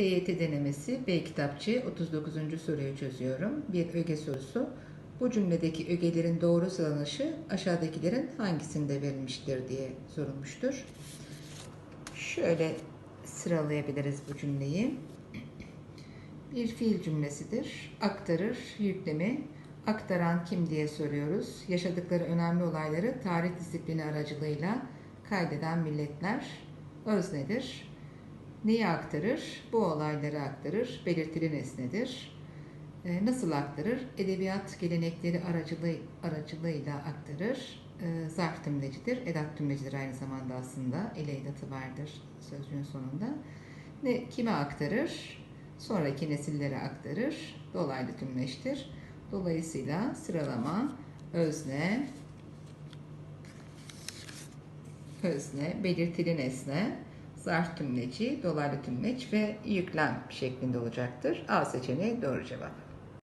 TYT denemesi B kitapçı 39. soruyu çözüyorum. Bir öge sorusu. Bu cümledeki ögelerin doğru sıralanışı aşağıdakilerin hangisinde verilmiştir diye sorulmuştur. Şöyle sıralayabiliriz bu cümleyi. Bir fiil cümlesidir. Aktarır, yüklemi. Aktaran kim diye soruyoruz. Yaşadıkları önemli olayları tarih disiplini aracılığıyla kaydeden milletler öznedir. Neyi aktarır? Bu olayları aktarır. Belirtili nesnedir. E, nasıl aktarır? Edebiyat gelenekleri aracılığı, aracılığıyla aktarır. E, zarf tümlecidir. Edat tümlecidir aynı zamanda aslında. Ele edatı vardır sözcüğün sonunda. Ne, kime aktarır? Sonraki nesillere aktarır. Dolaylı tümleştir. Dolayısıyla sıralama özne, özne, belirtili nesne, zarf tümleci, dolaylı tümleç ve yüklem şeklinde olacaktır. A seçeneği doğru cevap.